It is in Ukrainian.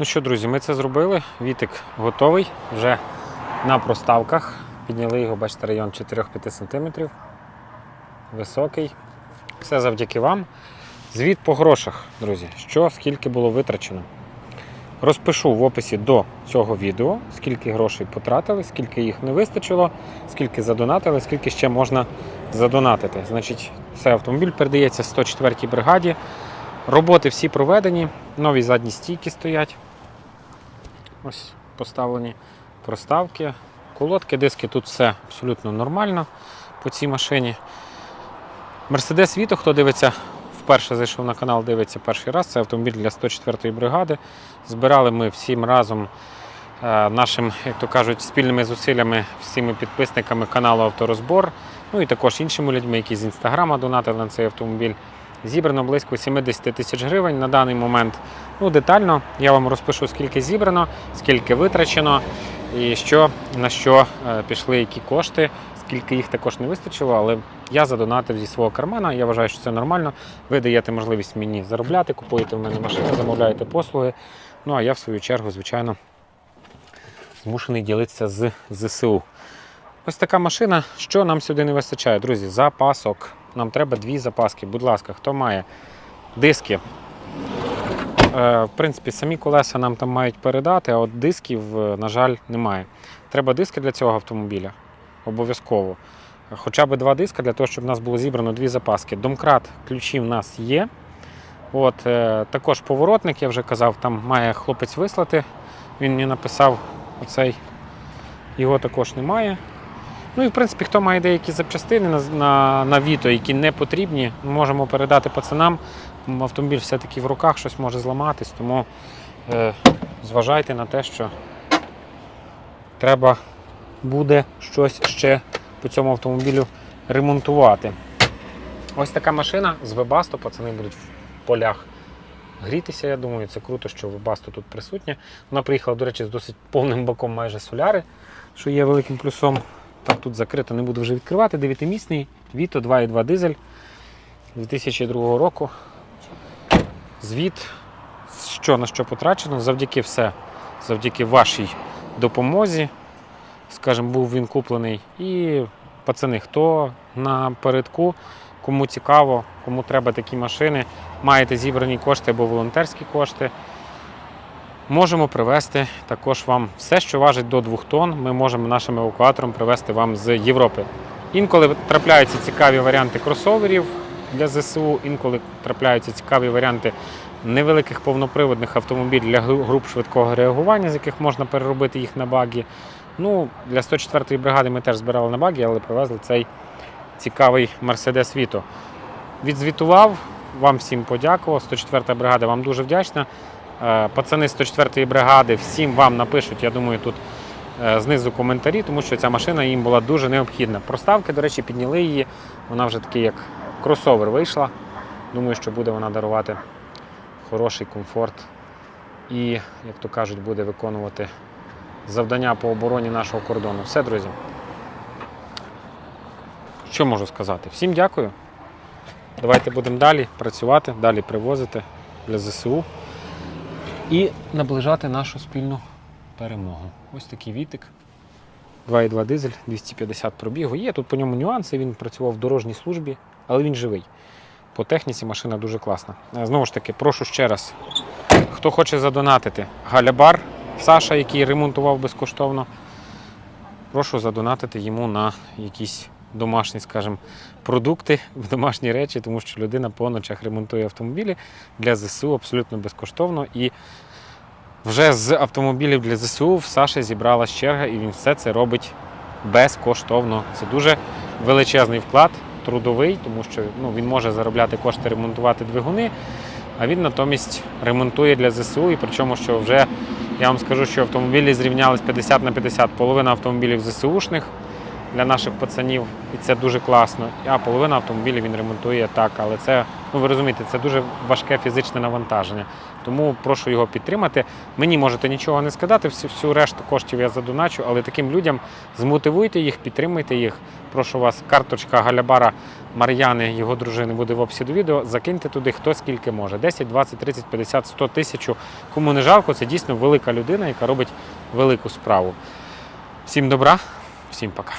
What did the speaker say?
Ну що, друзі, ми це зробили. Вітик готовий вже на проставках. Підняли його, бачите, район 4-5 см. Високий. Все завдяки вам. Звіт по грошах, друзі. Що, скільки було витрачено. Розпишу в описі до цього відео, скільки грошей потратили, скільки їх не вистачило, скільки задонатили, скільки ще можна задонатити. Значить, цей автомобіль передається 104-й бригаді. Роботи всі проведені, нові задні стійки стоять. Ось поставлені проставки, колодки, диски, тут все абсолютно нормально по цій машині. Мерседес Віто, хто дивиться, вперше зайшов на канал, дивиться перший раз. Це автомобіль для 104-ї бригади. Збирали ми всім разом е, нашим, як то кажуть, спільними зусиллями, всіми підписниками каналу Авторозбор. Ну і також іншими людьми, які з інстаграма донатили на цей автомобіль. Зібрано близько 70 тисяч гривень на даний момент. Ну, детально я вам розпишу, скільки зібрано, скільки витрачено, і що на що е, пішли які кошти, скільки їх також не вистачило, але я задонатив зі свого кармана. Я вважаю, що це нормально. Ви даєте можливість мені заробляти, купуєте в мене машину, замовляєте послуги. Ну а я в свою чергу, звичайно, змушений ділитися з ЗСУ. Ось така машина. Що нам сюди не вистачає, друзі? Запасок. Нам треба дві запаски. Будь ласка, хто має диски. Е, В принципі, самі колеса нам там мають передати, а от дисків, е, на жаль, немає. Треба диски для цього автомобіля. Обов'язково. Хоча б два диска для того, щоб у нас було зібрано дві запаски. Домкрат ключі в нас є. От, е, також поворотник, я вже казав, там має хлопець вислати. Він мені написав оцей. Його також немає. Ну і в принципі, хто має деякі запчастини на, на, на Віто, які не потрібні, можемо передати пацанам. Автомобіль все-таки в руках щось може зламатись, тому е, зважайте на те, що треба буде щось ще по цьому автомобілю ремонтувати. Ось така машина з Webasto, пацани будуть в полях грітися, я думаю, це круто, що Webasto тут присутнє. Вона приїхала, до речі, з досить повним баком майже соляри, що є великим плюсом. Так, тут закрито, не буду вже відкривати. 9-місний Vito 2.2 дизель 2002 року. Звіт, що на що потрачено, завдяки все, завдяки вашій допомозі. Скажімо, був він куплений. І пацани, хто напередку, кому цікаво, кому треба такі машини, маєте зібрані кошти або волонтерські кошти. Можемо привезти також вам все, що важить до 2 тонн. Ми можемо нашим евакуатором привезти вам з Європи. Інколи трапляються цікаві варіанти кросоверів для ЗСУ, інколи трапляються цікаві варіанти невеликих повноприводних автомобілів для груп швидкого реагування, з яких можна переробити їх на багі. Ну, для 104-ї бригади ми теж збирали на багі, але привезли цей цікавий Mercedes Vito. Відзвітував, вам всім подякував. 104-та бригада вам дуже вдячна. Е, Пацани 104-ї бригади всім вам напишуть, я думаю, тут е, знизу коментарі, тому що ця машина їм була дуже необхідна. Проставки, до речі, підняли її. Вона вже такий як кросовер вийшла. Думаю, що буде вона дарувати хороший комфорт і, як то кажуть, буде виконувати завдання по обороні нашого кордону. Все, друзі. Що можу сказати? Всім дякую. Давайте будемо далі працювати, далі привозити для ЗСУ і наближати нашу спільну перемогу. Ось такий вітик. 2,2 дизель, 250 пробігу. Є тут по ньому нюанси, він працював в дорожній службі, але він живий. По техніці машина дуже класна. Е, Знову ж таки, прошу ще раз, хто хоче задонатити, Галябар Саша, який ремонтував безкоштовно, прошу задонатити йому на якісь домашні, скажімо, продукти, домашні речі, тому що людина по ночах ремонтує автомобілі для ЗСУ абсолютно безкоштовно. І вже з автомобілів для ЗСУ в Саші зібралась черга, і він все це робить безкоштовно. Це дуже величезний вклад, трудовий, тому що ну, він може заробляти кошти, ремонтувати двигуни, а він натомість ремонтує для ЗСУ. І причому, що вже я вам скажу, що автомобілі зрівнялись 50 на 50. Половина автомобілів ЗСУшних, для наших пацанів, і це дуже класно. А половина автомобілів він ремонтує так, але це, ну ви розумієте, це дуже важке фізичне навантаження. Тому прошу його підтримати. Мені можете нічого не сказати, всю, всю решту коштів я задоначу, але таким людям змотивуйте їх, підтримуйте їх. Прошу вас, карточка Галябара Мар'яни, його дружини, буде в описі до відео. Закиньте туди хто скільки може. 10, 20, 30, 50, 100 тисяч. Кому не жалко, це дійсно велика людина, яка робить велику справу. Всім добра, всім пока.